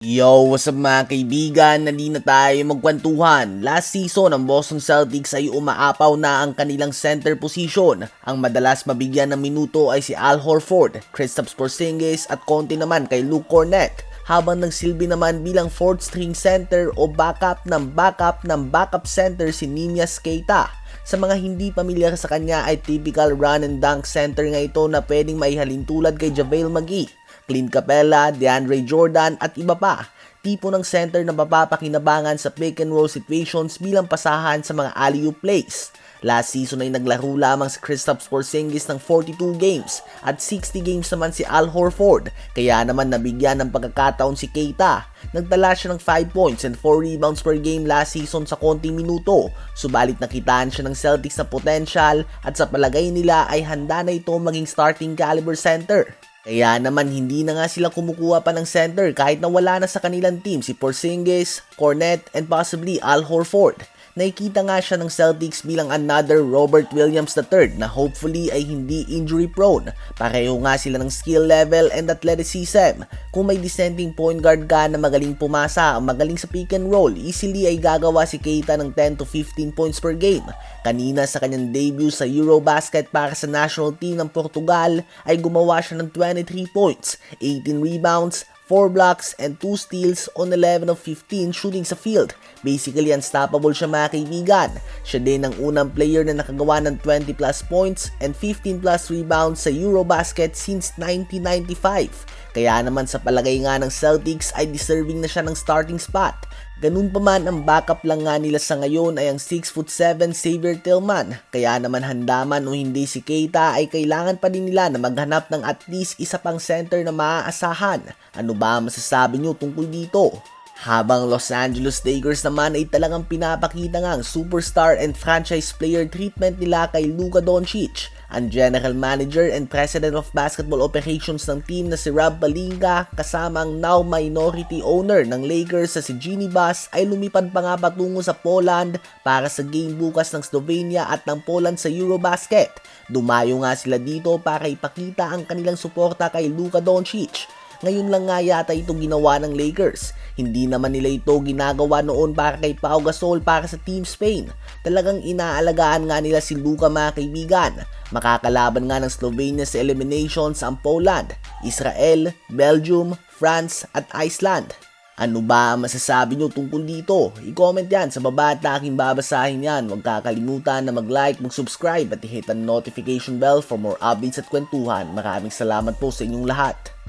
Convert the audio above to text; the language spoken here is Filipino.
Yo, what's up mga kaibigan? Nandi na tayo magkwentuhan. Last season, ang Boston Celtics ay umaapaw na ang kanilang center position. Ang madalas mabigyan ng minuto ay si Al Horford, Kristaps Porzingis at konti naman kay Luke Cornett. Habang nagsilbi naman bilang fourth string center o backup ng backup ng backup center si Ninyas Keita. Sa mga hindi pamilyar sa kanya ay typical run and dunk center nga ito na pwedeng maihalin tulad kay JaVale McGee. Clint Capella, DeAndre Jordan at iba pa. Tipo ng center na mapapakinabangan sa pick and roll situations bilang pasahan sa mga alley-oop plays. Last season ay naglaro lamang si Kristaps Porzingis ng 42 games at 60 games naman si Al Horford. Kaya naman nabigyan ng pagkakataon si Keita. Nagdala siya ng 5 points and 4 rebounds per game last season sa konting minuto. Subalit nakitaan siya ng Celtics na potential at sa palagay nila ay handa na ito maging starting caliber center. Kaya naman hindi na nga sila kumukuha pa ng center kahit na wala na sa kanilang team si Porzingis, Cornette, and possibly Al Horford. Nakikita nga siya ng Celtics bilang another Robert Williams III na hopefully ay hindi injury prone. Pareho nga sila ng skill level and athleticism. Kung may dissenting point guard ka na magaling pumasa, magaling sa pick and roll, easily ay gagawa si Keita ng 10 to 15 points per game. Kanina sa kanyang debut sa Eurobasket para sa national team ng Portugal ay gumawa siya ng 23 points, 18 rebounds, 4 blocks, and 2 steals on 11 of 15 shooting sa field. Basically, unstoppable siya mga kaibigan. Siya din ang unang player na nakagawa ng 20 plus points and 15 plus rebounds sa Eurobasket since 1995. Kaya naman sa palagay nga ng Celtics ay deserving na siya ng starting spot. Ganun pa man ang backup lang nga nila sa ngayon ay ang 6'7 Xavier Tillman. Kaya naman handa man o hindi si Keita ay kailangan pa din nila na maghanap ng at least isa pang center na maaasahan. Ano ba masasabi nyo tungkol dito? Habang Los Angeles Lakers naman ay talagang pinapakita nga ang superstar and franchise player treatment nila kay Luka Doncic. Ang general manager and president of basketball operations ng team na si Rob Pelinka kasama ang now minority owner ng Lakers sa si Ginny Bass ay lumipad pa nga patungo sa Poland para sa game bukas ng Slovenia at ng Poland sa Eurobasket. Dumayo nga sila dito para ipakita ang kanilang suporta kay Luka Doncic. Ngayon lang nga yata ito ginawa ng Lakers. Hindi naman nila ito ginagawa noon para kay Pau Gasol para sa Team Spain. Talagang inaalagaan nga nila si Luka mga kaibigan. Makakalaban nga ng Slovenia sa eliminations ang Poland, Israel, Belgium, France at Iceland. Ano ba ang masasabi nyo tungkol dito? I-comment yan sa baba at aking babasahin yan. Huwag kakalimutan na mag-like, mag-subscribe at i-hit ang notification bell for more updates at kwentuhan. Maraming salamat po sa inyong lahat.